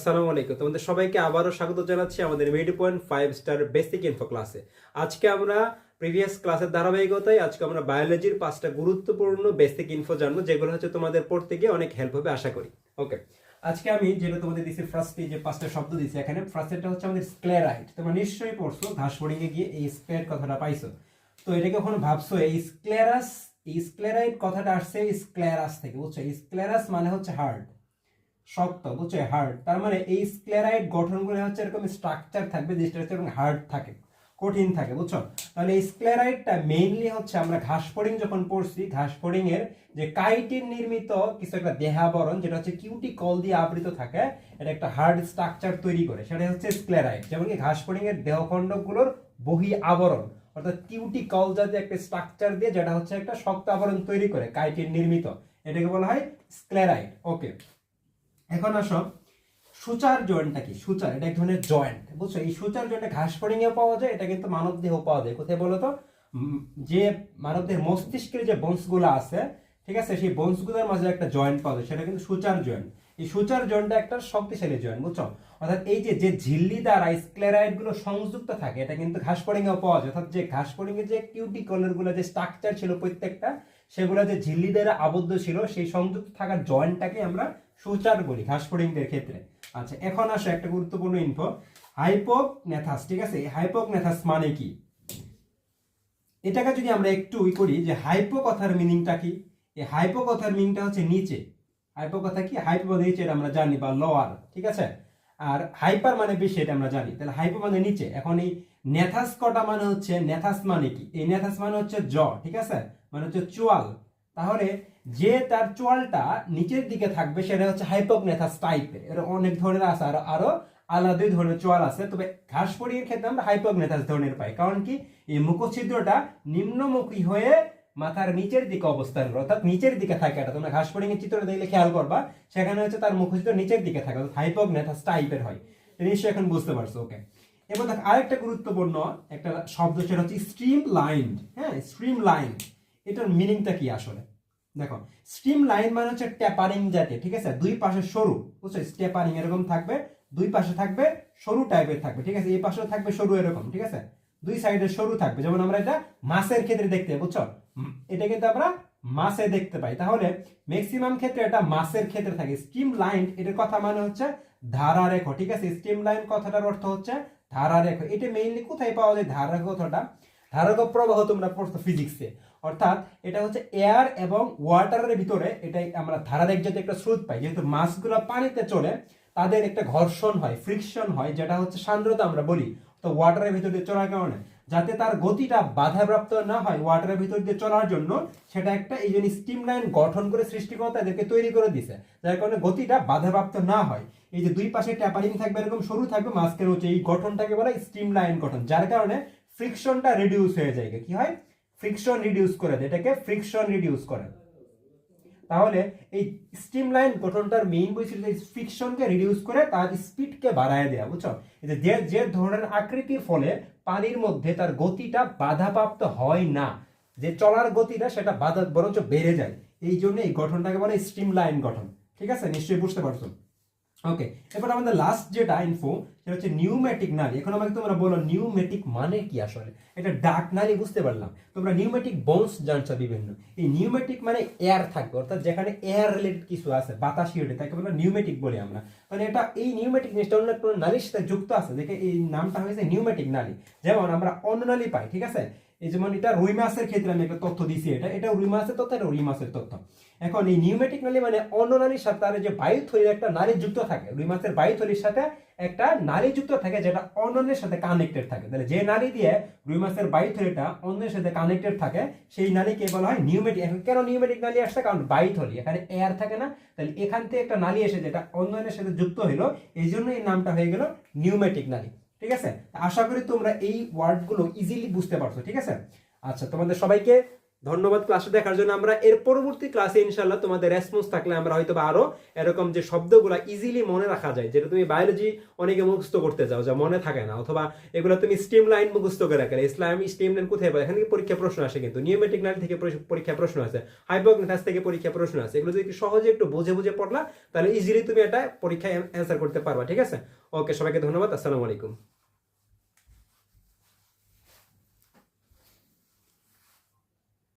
আসসালামু আলাইকুম। তোমাদের সবাইকে আবারও স্বাগত জানাচ্ছি আমাদের medi point five star basic info ক্লাসে আজকে আমরা প্রিভিয়াস ক্লাসের ধারাবাহিকতায় আজকে আমরা বায়োলজির পাঁচটা গুরুত্বপূর্ণ বেসিক ইনফো জানব, যেগুলো হচ্ছে তোমাদের পড়তে গিয়ে অনেক হেল্প হবে আশা করি। ওকে আজকে আমি যেটা তোমাদের দিছি ফার্স্টে যে পাঁচটা শব্দ দিছি এখানে ফার্স্টেরটা হচ্ছে আমাদের স্ক্লেরাইট তোমরা নিশ্চয়ই পড়ছো ঘাস এ গিয়ে এই স্ক্লের কথাটা পাইছো। তো এটাকে কখনো ভাবছ, এই স্ক্লেরাস এই স্ক্লেরাইট কথাটা আসছে স্ক্লেরাস থেকে, বুঝছ? স্ক্লেরাস মানে হচ্ছে হার্ড শক্ত, বুঝছ? হার্ড তার মানে এই স্ক্লেরাইড গঠনগুলো হচ্ছে এরকম স্ট্রাকচার থাকবে, যে স্ট্রাকচার এবং হার্ড থাকে, কঠিন থাকে, বুঝছ? তাহলে এই স্ক্লেরাইডটা মেইনলি হচ্ছে আমরা ঘাস ফড়িং যখন পড়ছি ঘাস ফড়িং এর যে কাইটিন নির্মিত কিছু একটা দেহাবরণ, যেটা হচ্ছে কিউটি কল দিয়ে আবৃত থাকে, এটা একটা হার্ড স্ট্রাকচার তৈরি করে, সেটা হচ্ছে স্ক্লেরাইড যেমন কি ঘাস ফড়িং এর দেহখণ্ডগুলোর বহি আবরণ, অর্থাৎ কিউটি কল জাতীয় একটা স্ট্রাকচার দিয়ে যেটা হচ্ছে একটা শক্ত আবরণ তৈরি করে কাইটিন নির্মিত, এটাকে বলা হয় স্ক্লেরাইড ওকে এখন আসো, সুচার জয়েন্টটা কি? সুচার, এটা এক ধরনের জয়েন্ট বুঝছ? এই সুচার জয়েন্টে ঘাস ফড়িং পাওয়া যায়, এটা কিন্তু মানব দেহ পাওয়া যায়। কোথায় বলো তো? যে মানবদের মস্তিষ্কের যে বংশগুলো আছে, ঠিক আছে? সেই বংশগুলোর মাঝে একটা জয়েন্ট পাওয়া যায়, সেটা কিন্তু সুচার জয়েন্ট এই সুচার জয়েন্টটা একটা শক্তিশালী জয়েন্ট বুঝছ? অর্থাৎ এই যে যে ঝিল্লি দ্বারা স্ক্লেরাইডগুলো সংযুক্ত থাকে, এটা কিন্তু ঘাস ফড়িং পাওয়া যায়। অর্থাৎ যে ঘাস ফড়িং এর যে কিউটিকলেরগুলো যে স্ট্রাকচার ছিল প্রত্যেকটা সেগুলো যে ঝিল্লি দ্বারা আবদ্ধ ছিল, সেই সংযুক্ত থাকা জয়েন্টটাকে আমরা সুচার বলি ঘাস ফড়িংদের ক্ষেত্রে। আচ্ছা এখন আসো একটা গুরুত্বপূর্ণ ইনফো হাইপোকনেথাস ঠিক আছে? হাইপোকনেথাস মানে কি? এটাকে যদি আমরা একটু ই করি যে হাইপো কথার মিনিংটা কি? এই হাইপো কথার মিনিংটা হচ্ছে নিচে। হাইপো কথা কি? হাইপো মানে নিচে, এটা আমরা জানি, বা লোয়ার ঠিক আছে? আর হাইপার মানে বেশি, এটা আমরা জানি। তাহলে হাইপো মানে নিচে। এখন এই নেথাস কটা মানে হচ্ছে? নেথাস মানে কি? এই নেথাস মানে হচ্ছে জ ঠিক আছে? মানে হচ্ছে চোয়াল। তাহলে যে তার চোয়ালটা নিচের দিকে থাকবে, সেটা হচ্ছে হাইপোকনেথাস টাইপের এর অনেক ধরনের আছে, আরও আরও আলাদা ধরনের চোয়াল আছে। তবে ঘাস পরিয়ের ক্ষেত্রে আমরা হাইপোকনেথাস ধরনের পাই। কারণ কি? এই মুখছিদ্রটা নিম্নমুখী হয়ে মাথার নিচের দিকে অবস্থান করে। অর্থাৎ নিচের দিকে থাকে এটা। তোমরা ঘাস পরিং এর চিত্রটা দেখলে খেয়াল করবা, সেখানে হচ্ছে তার মুখছিদ্র নিচের দিকে থাকে, অর্থাৎ হাইপোকনেথাস টাইপের হয়। নিশ্চয়ই এখন বুঝতে পারছ ওকে এবার দেখ, আরেকটা গুরুত্বপূর্ণ একটা শব্দ, সেটা হচ্ছে স্ট্রিম লাইন হ্যাঁ? স্ট্রিম লাইন এটার মিনিংটা কি আসলে? দেখো স্ট্রিম লাইন মানে হচ্ছে ট্যাপারিং জাতীয় ঠিক আছে? দুই পাশে সরু, বুঝছ? ট্যাপারিং এরকম থাকবে, দুই পাশে থাকবে সরু টাইপের থাকবে, ঠিক আছে? এই পাশেও থাকবে সরু এরকম, ঠিক আছে? দুই সাইডে সরু থাকবে, যেমন আমরা এটা মাছের ক্ষেত্রে দেখতে বুঝছ? এটা কিন্তু আমরা মাছে দেখতে পাই। তাহলে ম্যাক্সিমাম ক্ষেত্রে এটা মাছের ক্ষেত্রে থাকে। স্ট্রিম লাইন এটার কথা মানে হচ্ছে ধারারেখ, ঠিক আছে? স্ট্রিম লাইন কথাটার অর্থ হচ্ছে ধারারেখ। এটা মেইনলি কোথায় পাওয়া যায়? ধারারেখ কথাটা। ধারক প্রবাহ তোমরা পড়ছো ফিজিক্সে অর্থাৎ এটা হচ্ছে এয়ার এবং ওয়াটারের ভিতরে এটাই আমরা যাতে একটা স্রোত পাই। যেহেতু মাছগুলো পানিতে চলে, তাদের একটা ঘর্ষণ হয় ফ্রিকশন হয়, যেটা হচ্ছে সান্দ্রতা আমরা বলি। তো ওয়াটারের ভিতর দিয়ে চলার কারণে, যাতে তার গতিটা বাধাপ্রাপ্ত না হয় ওয়াটারের ভিতর দিয়ে চলার জন্য, সেটা একটা এই জন্য স্টিম লাইন গঠন করে সৃষ্টিকর্তা এদেরকে তৈরি করে দিছে, যার কারণে গতিটা বাধাপ্রাপ্ত না হয়। এই যে দুই পাশে ট্যাপারিং থাকবে, এরকম সরু থাকবে, মাঝখানে হচ্ছে এই গঠনটাকে বলা স্টিম লাইন গঠন, যার কারণে ফ্রিকশনটা রিডিউস হয়ে যায়। কি হয়? ফ্রিকশন রিডিউস করে দেয় এটাকে ফ্রিকশন রিডিউস করে তাহলে এই স্টিম লাইন গঠনটার মেইন বৈশিষ্ট্য যে ফ্রিকশনকে রিডিউস করে তার স্পিডকে বাড়ায় দেয়া, বুঝছ? যে- যে ধরনের আকৃতির ফলে পানির মধ্যে তার গতিটা বাধাপ্রাপ্ত হয় না। যে চলার গতিটা সেটা বাধা, বরঞ্চ বেড়ে যায়। এই জন্য এই গঠনটাকে বলে স্টিম লাইন গঠন। ঠিক আছে? নিশ্চয়ই বুঝতে পারছ? ওকে এবার আমাদের লাস্ট যেটা ইনফো সেটা হচ্ছে নিউমেটিক নালী। এখন আমাকে তোমরা বলো নিউমেটিক মানে কি আসলে? এটা ডাক নালী বুঝতে পারলাম। তোমরা নিউমেটিক বোনস জানছো বিভিন্ন। এই নিউমেটিক মানে এয়ার থাকবে অর্থাৎ যেখানে এয়ার রিলেটেড কিছু আছে, বাতাসীয় তাকে বলে নিউমেটিক বলি আমরা। মানে এটা, এই নিউমেটিক জিনিসটা অন্য কোনো নালীর সাথে যুক্ত আছে? দেখে এই নামটা হয়েছে নিউমেটিক নালী। যেমন আমরা অন্য নালী পাই, ঠিক আছে? এই যেমন এটা রুই মাছের ক্ষেত্রে আমি একটা তথ্য দিছি এটা। এটা রুই মাছের তথ্য, এটা রুই মাছের তথ্য। এখন এই নিউমেটিক নালী মানে অন্য নালীর সাথে তার যে বায়ুথলির একটা নালী যুক্ত থাকে, রুই মাছের বায়ুথলির সাথে একটা নালী যুক্ত থাকে যেটা অন্যের সাথে কানেক্টেড থাকে। তাহলে যে নালী দিয়ে রুই মাছের বায়ুথলিটা অন্যের সাথে কানেক্টেড থাকে, সেই নালীকে বলা হয় নিউমেটিক এখন কেন নিউমেটিক নালী আসছে? কারণ বায়ুথলি, এখানে এয়ার থাকে না। তাহলে এখান থেকে একটা নালী এসে যেটা অন্যের সাথে যুক্ত হলো এই জন্য এই নামটা হয়ে গেল নিউমেটিক নালী। ঠিক আছে? আশা করি তোমরা এই ওয়ার্ডগুলো ইজিলি বুঝতে পারছ, ঠিক আছে? আচ্ছা তোমাদের সবাইকে ধন্যবাদ ক্লাসে দেখার জন্য। আমরা এর পরবর্তী ক্লাসে ইনশাল্লাহ তোমাদের রেসপন্স থাকলে আমরা হয়তো বা আরও এরকম যে শব্দগুলো ইজিলি মনে রাখা যায়, যেটা তুমি বায়োলজি অনেকে মুখস্থ করতে যাও যা মনে থাকে না, অথবা এগুলো তুমি স্টিম লাইন মুখস্থ করে রাখলে, ইসলাম স্টিম লাইন কোথায় পাবে? এখানে পরীক্ষা প্রশ্ন আসে কিন্তু নিউমেটিক লাইন থেকে পরি- পরীক্ষা প্রশ্ন আছে হাইপোগ্লিটাস থেকে পরীক্ষা প্রশ্ন আছে এগুলো যদি সহজে একটু বুঝে বুঝে পড়লা, তাহলে ইজিলি তুমি এটা পরীক্ষায় অ্যান্সার করতে পারবা, ঠিক আছে? ওকে সবাইকে ধন্যবাদ, আসসালামু আলাইকুম।